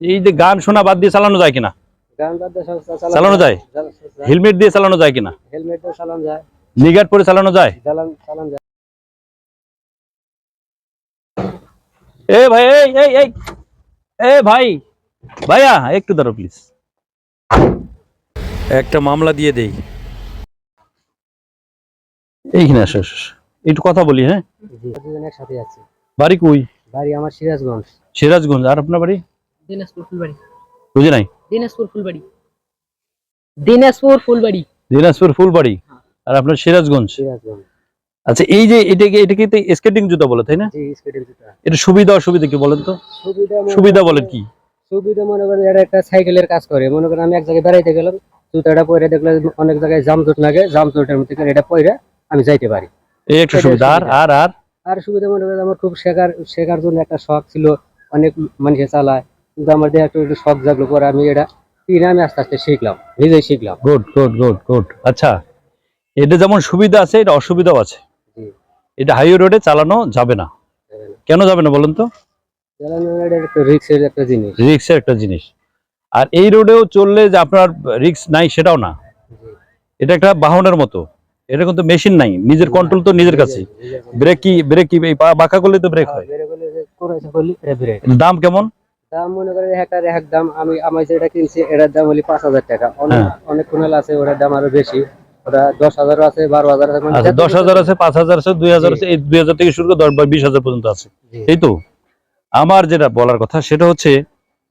এই যে গান শোনা বাদ দিয়ে চালানো যায় কিনা? চালানো যায়? হেলমেট দিয়ে চালানো যায় কিনা? হেলমেট চালান যায়। নিগাট পরে চালানো যায়? চালান চালান যায়। এ ভাই এই এই এই এ ভাই ভাইয়া একটু দাঁড়ো প্লিজ একটা মামলা দিয়ে দেই। এইখানে আসো। একটু কথা বলি হ্যাঁ? দুজন একসাথে আছি বাড়ি কই? বাড়ি আমার সিরাজগঞ্জ। সিরাজগঞ্জ। আর আপনার বাড়ি? দিনাজপুর ফুলবাড়ি। বুঝে নাই? দিনাজপুর ফুলবাড়ি। দিনাজপুর ফুলবাড়ি। দিনাজপুর ফুলবাড়ি? আর আপনার সিরাজগঞ্জ? সিরাজগঞ্জ। আচ্ছা এই যে এটাকে এটাকে তো স্কেটিং জুতা বলে তাই না? জি স্কেটিং জুতা। এটা সুবিধা অসুবিধা কি বলেন তো? সুবিধা সুবিধা বলেন কি? সুবিধা মনে করেন এটা একটা সাইকেলের কাজ করে। মনে করেন আমি এক জায়গায় বেড়াইতে গেলাম জুতাটা পরে দেখলে অনেক জায়গায় জাম জুট লাগে জাম জুটের মধ্যে এটা পরে আমি যাইতে পারি। এই একটা সুবিধা। আর সুবিধা। আর আর? আর সুবিধা মনে করেন আমার খুব শেখার শেখার জন্য একটা শখ ছিল অনেক মানুষে চালায়। কিন্তু আমার দেহে একটু শখ জাগলো পরে আমি এটা কিনে আমি আস্তে আস্তে শিখলাম নিজেই শিখলাম। গুড গুড গুড গুড আচ্ছা এটা যেমন সুবিধা আছে এটা অসুবিধাও আছে। এটা হাইওয়ে রোডে চালানো যাবে না। কেন যাবে না বলেন তো? চালানো এটা একটা রিক্সের একটা জিনিস। রিক্সের একটা জিনিস। আর এই রোডেও চললে যে আপনার রিক্স নাই সেটাও না। এটা একটা বাহনের মতো। এটা কিন্তু মেশিন নাই নিজের কন্ট্রোল তো নিজের কাছে ব্রেক কি ব্রেক কি বাঁকা করলে তো ব্রেক হয় দাম কেমন? দাম মনে করেন একটা এক দাম আমি আমি যেটা কিনছি এটার দাম হলি পাঁচ হাজার টাকা। অনেক হ্যাঁ। অনেক কুনাল আছে ওটার দাম আরও বেশি। ওটা দশ হাজারও আছে বারো হাজার আছে আচ্ছা দশ হাজার আছে পাঁচ হাজার আছে দুই হাজার আছে এই দুই হাজার থেকে শুরু করে দশ বা বিশ হাজার পর্যন্ত আছে। এই তো? আমার যেটা বলার কথা সেটা হচ্ছে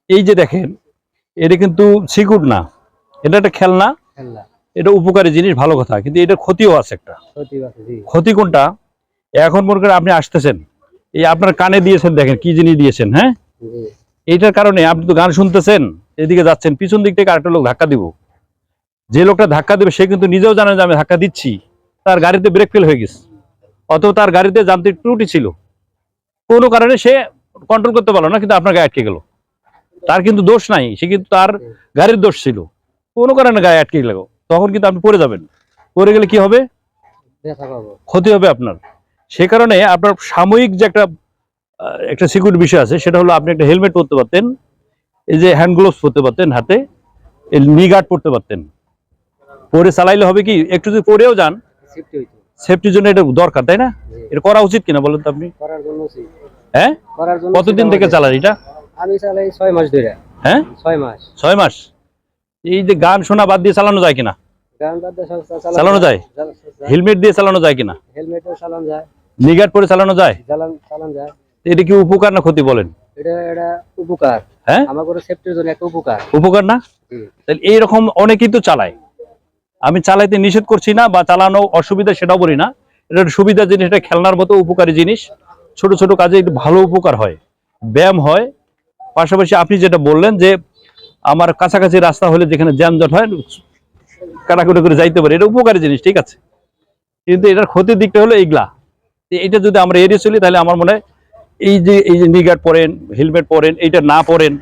এই যে দেখেন এটা কিন্তু না। এটা একটা খেলনা। এটা উপকারী জিনিস ভালো কথা। কিন্তু এটা ক্ষতিও আছে একটা। ক্ষতি কোনটা? এখন মনে করেন আপনি আসতেছেন। এই আপনার কানে দিয়েছেন দেখেন কি জিনিস দিয়েছেন হ্যাঁ? এইটার কারণে আপনি তো গান শুনতেছেন এদিকে যাচ্ছেন পিছন দিক থেকে আরেকটা লোক ধাক্কা দিব। যে লোকটা ধাক্কা দেবে সে কিন্তু নিজেও জানে যে আমি ধাক্কা দিচ্ছি। তার গাড়িতে ব্রেক ফেল হয়ে গেছে। অথবা তার গাড়িতে যান্ত্রিক ত্রুটি ছিল। কোনো কারণে সে কন্ট্রোল করতে পারল না কিন্তু আপনার গায়ে আটকে গেল। তার কিন্তু দোষ নাই সে কিন্তু তার গাড়ির দোষ ছিল। কোনো কারণে গায়ে আটকে গেল। তখন কিন্তু আপনি পড়ে যাবেন। পড়ে গেলে কি হবে? ক্ষতি হবে আপনার। সে কারণে আপনার সাময়িক যে একটা একটা সিকিউরিটি বিষয় আছে সেটা হলো আপনি একটা হেলমেট পরতে পারতেন এই যে হ্যান্ড গ্লোভস পরতে পারতেন হাতে নি গার্ড পরতে পারতেন। পরে চালাইলে হবে কি একটু যদি পরেও যান সেফটির জন্য এটা দরকার তাই না? এটা করা উচিত কিনা বলেন তো আপনি। হ্যাঁ? কতদিন থেকে। চালান এটা? আমি চালাই ছয় মাস ধরে। হ্যাঁ? ছয় মাস। ছয় মাস? এই যে গান শোনা বাদ দিয়ে চালানো যায় কিনা? চালানো যায়? হেলমেট দিয়ে চালানো যায় কিনা? হেলমেটও চালান যায়। নি পরে চালানো যায়? চালান যায়। এটা কি উপকার না ক্ষতি বলেন? এটা এটা উপকার। হ্যাঁ? আমার করে সেফটির জন্য একটা উপকার। উপকার না? তাহলে এইরকম অনেকেই তো চালায়। আমি চালাইতে নিষেধ করছি না বা চালানো অসুবিধা সেটাও বলি না। এটা সুবিধা জিনিস এটা খেলনার মতো উপকারী জিনিস। ছোট ছোট কাজে একটু ভালো উপকার হয়। ব্যায়াম হয়। পাশাপাশি আপনি যেটা বললেন যে আমার কাছাকাছি রাস্তা হলে যেখানে যানজট হয় কাটাকুটি করে যাইতে পারে। এটা উপকারী জিনিস ঠিক আছে? কিন্তু এটার ক্ষতির দিকটা হলো এইগুলা। এটা যদি আমরা এড়িয়ে চলি তাহলে আমার মনে হয় এই যে এই যে নিগার্ড পরেন হেলমেট পরেন এইটা না পরেন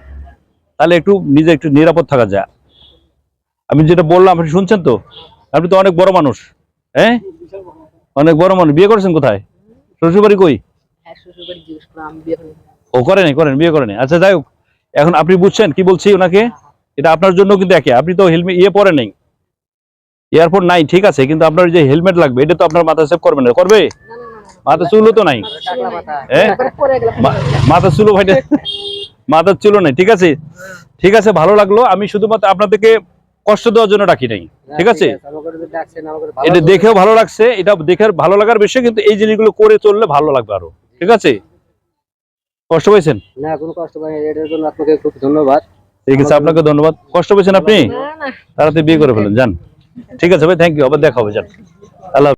তাহলে একটু নিজে একটু নিরাপদ থাকা যায়। আমি যেটা বললাম আপনি শুনছেন তো? আপনি তো অনেক বড় মানুষ হ্যাঁ? অনেক বড় মানুষ। বিয়ে করেছেন কোথায়? শ্বশুরবাড়ি কই? হ্যাঁ ও করেনি করেন বিয়ে করেনি। আচ্ছা যাই হোক এখন আপনি বুঝছেন কি বলছি ওনাকে? এটা আপনার জন্য কিন্তু একে আপনি তো হেলমেট ইয়ে পরে নেই। এয়ারপোর্ট নাই ঠিক আছে কিন্তু আপনার যে হেলমেট লাগবে এটা তো আপনার মাথা সেভ করবেন না। করবে? মাথা চুলও তো নাই। মাথা চুলো ভাইটা মাথার চুলো নাই ঠিক আছে? ঠিক আছে ভালো লাগল। আমি শুধুমাত্র আপনাদেরকে কষ্ট দেওয়ার জন্য ডাকি নাই ঠিক আছে? এটা দেখেও ভালো লাগছে এটা দেখে ভালো লাগার বিষয় কিন্তু এই জিনিসগুলো করে চললে ভালো লাগবে আরও ঠিক আছে? কষ্ট পেয়েছেন না কোনো কষ্ট পাই এটার জন্য আপনাকে খুব ধন্যবাদ। ঠিক আছে আপনাকে ধন্যবাদ। কষ্ট পেয়েছেন আপনি? না না। তাড়াতাড়ি বিয়ে করে ফেলেন যান। ঠিক আছে ভাই থ্যাংক ইউ আবার দেখা হবে যান। আল্লাহ।